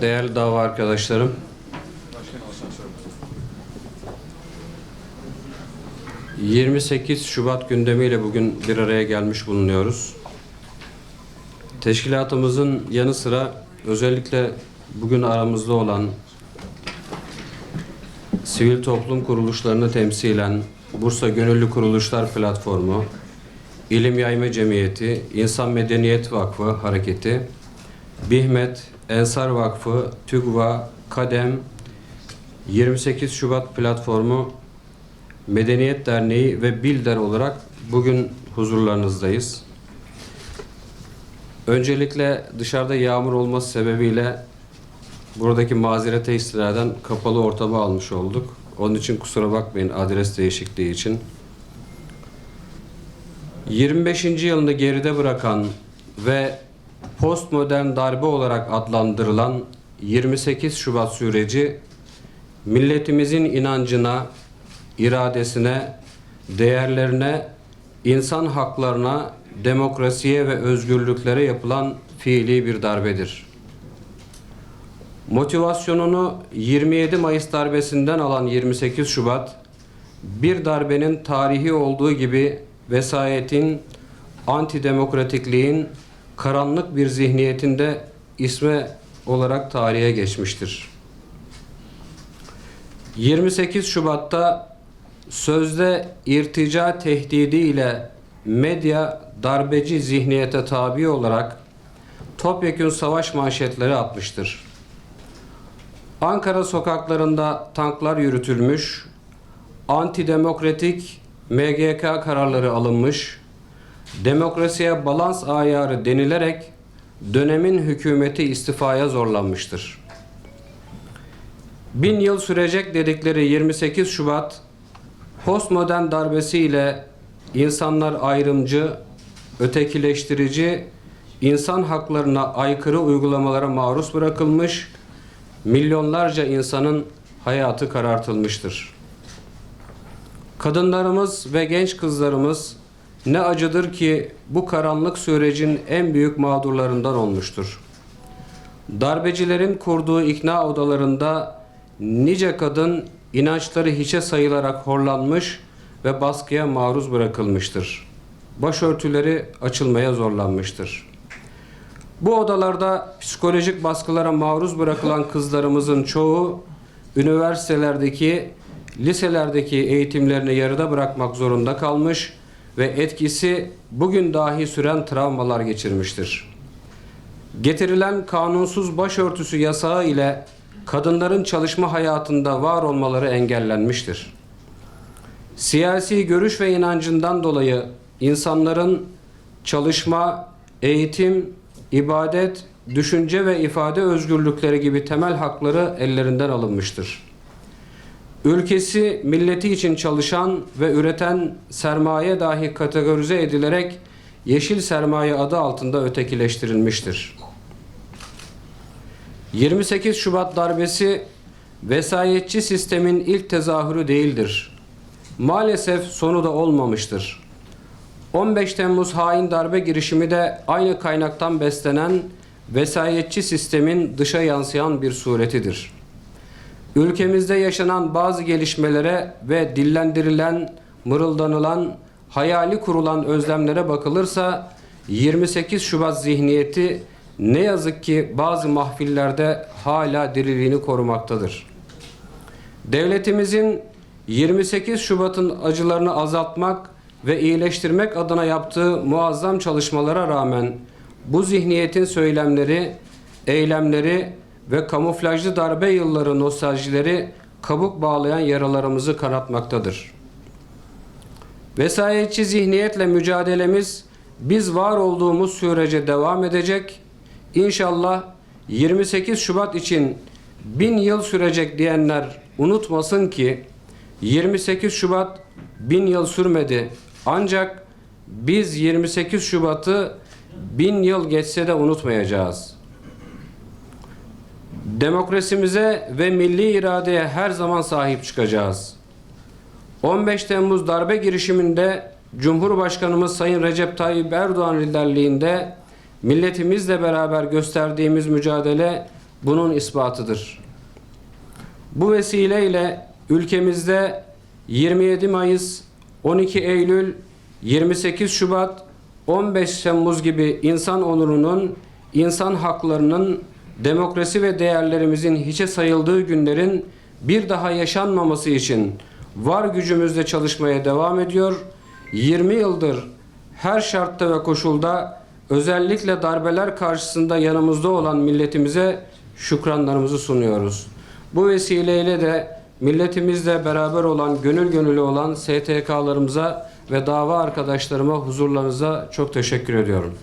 değerli dava arkadaşlarım. 28 Şubat gündemiyle bugün bir araya gelmiş bulunuyoruz. Teşkilatımızın yanı sıra özellikle bugün aramızda olan sivil toplum kuruluşlarını temsilen Bursa Gönüllü Kuruluşlar Platformu, İlim Yayma Cemiyeti, İnsan Medeniyet Vakfı Hareketi, Bihmet, Ensar Vakfı, TÜGVA, KADEM, 28 Şubat Platformu, Medeniyet Derneği ve Bilder olarak bugün huzurlarınızdayız. Öncelikle dışarıda yağmur olması sebebiyle buradaki mazerete istinaden kapalı ortamı almış olduk. Onun için kusura bakmayın adres değişikliği için. 25. yılını geride bırakan ve postmodern darbe olarak adlandırılan 28 Şubat süreci milletimizin inancına, iradesine, değerlerine, insan haklarına, demokrasiye ve özgürlüklere yapılan fiili bir darbedir. Motivasyonunu 27 Mayıs darbesinden alan 28 Şubat, bir darbenin tarihi olduğu gibi vesayetin, antidemokratikliğin, karanlık bir zihniyetinde isme olarak tarihe geçmiştir. 28 Şubat'ta sözde irtica tehdidi ile medya darbeci zihniyete tabi olarak topyekün savaş manşetleri atmıştır. Ankara sokaklarında tanklar yürütülmüş, antidemokratik MGK kararları alınmış, demokrasiye balans ayarı denilerek dönemin hükümeti istifaya zorlanmıştır. Bin yıl sürecek dedikleri 28 Şubat postmodern darbesiyle insanlar ayrımcı, ötekileştirici, insan haklarına aykırı uygulamalara maruz bırakılmış, milyonlarca insanın hayatı karartılmıştır. Kadınlarımız ve genç kızlarımız ne acıdır ki bu karanlık sürecin en büyük mağdurlarından olmuştur. Darbecilerin kurduğu ikna odalarında nice kadın inançları hiçe sayılarak horlanmış ve baskıya maruz bırakılmıştır. Başörtüleri açılmaya zorlanmıştır. Bu odalarda psikolojik baskılara maruz bırakılan kızlarımızın çoğu üniversitelerdeki, liselerdeki eğitimlerini yarıda bırakmak zorunda kalmış ve etkisi bugün dahi süren travmalar geçirmiştir. Getirilen kanunsuz başörtüsü yasağı ile kadınların çalışma hayatında var olmaları engellenmiştir. Siyasi görüş ve inancından dolayı insanların çalışma, eğitim, ibadet, düşünce ve ifade özgürlükleri gibi temel hakları ellerinden alınmıştır. Ülkesi, milleti için çalışan ve üreten sermaye dahi kategorize edilerek yeşil sermaye adı altında ötekileştirilmiştir. 28 Şubat darbesi vesayetçi sistemin ilk tezahürü değildir. Maalesef sonu da olmamıştır. 15 Temmuz hain darbe girişimi de aynı kaynaktan beslenen vesayetçi sistemin dışa yansıyan bir suretidir. Ülkemizde yaşanan bazı gelişmelere ve dillendirilen, mırıldanılan, hayali kurulan özlemlere bakılırsa 28 Şubat zihniyeti ne yazık ki bazı mahfillerde hala diriliğini korumaktadır. Devletimizin 28 Şubat'ın acılarını azaltmak ve iyileştirmek adına yaptığı muazzam çalışmalara rağmen bu zihniyetin söylemleri, eylemleri ve kamuflajlı darbe yılları nostaljileri kabuk bağlayan yaralarımızı kanatmaktadır. Vesayetçi zihniyetle mücadelemiz biz var olduğumuz sürece devam edecek. İnşallah 28 Şubat için bin yıl sürecek diyenler unutmasın ki 28 Şubat bin yıl sürmedi. Ancak biz 28 Şubat'ı bin yıl geçse de unutmayacağız. Demokrasimize ve milli iradeye her zaman sahip çıkacağız. 15 Temmuz darbe girişiminde Cumhurbaşkanımız Sayın Recep Tayyip Erdoğan liderliğinde milletimizle beraber gösterdiğimiz mücadele bunun ispatıdır. Bu vesileyle ülkemizde 27 Mayıs, 12 Eylül, 28 Şubat, 15 Temmuz gibi insan onurunun, insan haklarının, demokrasi ve değerlerimizin hiçe sayıldığı günlerin bir daha yaşanmaması için var gücümüzle çalışmaya devam ediyor. 20 yıldır her şartta ve koşulda özellikle darbeler karşısında yanımızda olan milletimize şükranlarımızı sunuyoruz. Bu vesileyle de milletimizle beraber olan, gönül gönüllü olan STK'larımıza ve dava arkadaşlarıma huzurlarınıza çok teşekkür ediyorum.